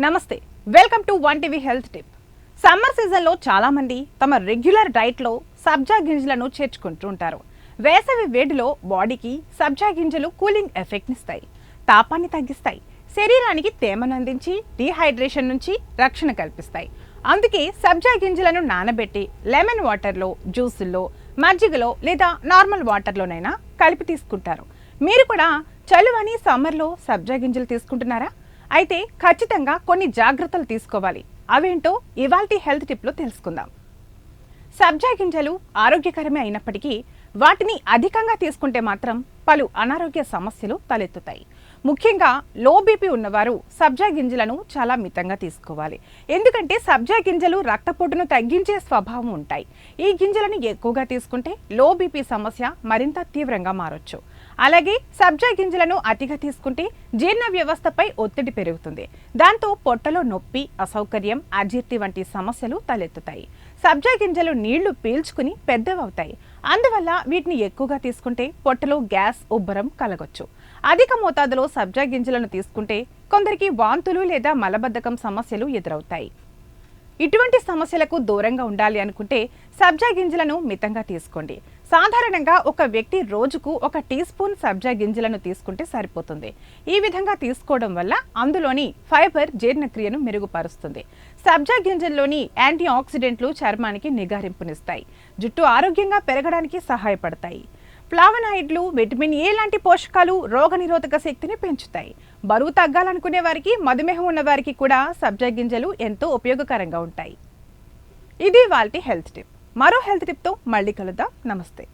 నమస్తే welcome to one TV health tip. Summer సీజన్లో చాలామంది తమ రెగ్యులర్ డైట్లో సబ్జా గింజలను చేర్చుకుంటూ ఉంటారు. వేసవి వేడిలో బాడీకి సబ్జా గింజలు కూలింగ్ ఎఫెక్ట్నిస్తాయి తాపాన్ని తగ్గిస్తాయి శరీరానికి తేమను అందించి డీహైడ్రేషన్ నుంచి రక్షణ కల్పిస్తాయి. అందుకే సబ్జా గింజలను నానబెట్టి లెమన్ వాటర్లో జ్యూసుల్లో మజ్జిగలో లేదా నార్మల్ వాటర్లోనైనా కలిపి తీసుకుంటారు. మీరు కూడా చలువని సమ్మర్లో సబ్జా గింజలు తీసుకుంటున్నారా? అయితే ఖచ్చితంగా కొన్ని జాగ్రత్తలు తీసుకోవాలి. అవేంటో ఇవాల్టి హెల్త్ టిప్లో తెలుసుకుందాం. సబ్జా గింజలు ఆరోగ్యకరమే అయినప్పటికీ వాటిని అధికంగా తీసుకుంటే మాత్రం పలు అనారోగ్య సమస్యలు తలెత్తుతాయి. ముఖ్యంగా లో బీపీ ఉన్నవారు సబ్జా గింజలను చాలా మితంగా తీసుకోవాలి. ఎందుకంటే సబ్జా గింజలు రక్తపోటును తగ్గించే స్వభావం ఉంటాయి. ఈ గింజలను ఎక్కువగా తీసుకుంటే లో బీపీ సమస్య మరింత తీవ్రంగా మారొచ్చు. అలాగే సబ్జా గింజలను అతిగా తీసుకుంటే జీర్ణ వ్యవస్థపై ఒత్తిడి పెరుగుతుంది. దాంతో పొట్టలో నొప్పి అసౌకర్యం అజీర్తి వంటి సమస్యలు తలెత్తుతాయి. సబ్జా గింజలు నీళ్ళు పీల్చుకుని పెద్దవవుతాయి. అందువల్ల వీటిని ఎక్కువగా తీసుకుంటే పొట్టలో గ్యాస్ ఉబ్బరం కలగొచ్చు. అధిక మోతాదులో సబ్జా గింజలను తీసుకుంటే కొందరికి వాంతులు లేదా మలబద్ధకం సమస్యలు ఎదురవుతాయి. ఇటువంటి సమస్యలకు దూరంగా ఉండాలి అనుకుంటే సబ్జా గింజలను మితంగా తీసుకోండి. సాధారణంగా ఒక వ్యక్తి రోజుకు ఒక టీ స్పూన్ సబ్జా గింజలను తీసుకుంటే సరిపోతుంది. ఈ విధంగా తీసుకోవడం వల్ల అందులోని ఫైబర్ జీర్ణక్రియను మెరుగుపరుస్తుంది. సబ్జా గింజల్లోని యాంటీ ఆక్సిడెంట్లు చర్మానికి నిగారింపునిస్తాయి జుట్టు ఆరోగ్యంగా పెరగడానికి సహాయపడతాయి. ఫ్లావనాయిడ్లు విటమిన్ ఏ లాంటి పోషకాలు రోగనిరోధక శక్తిని పెంచుతాయి. బరువు తగ్గాలనుకునే వారికి మధుమేహం ఉన్న వారికి కూడా సబ్జా గింజలు ఎంతో ఉపయోగకరంగా ఉంటాయి. ఇది వాళ్ళ హెల్త్ టిప్. మరో హెల్త్ టిప్తో మళ్ళీ కలుద్దాం. నమస్తే.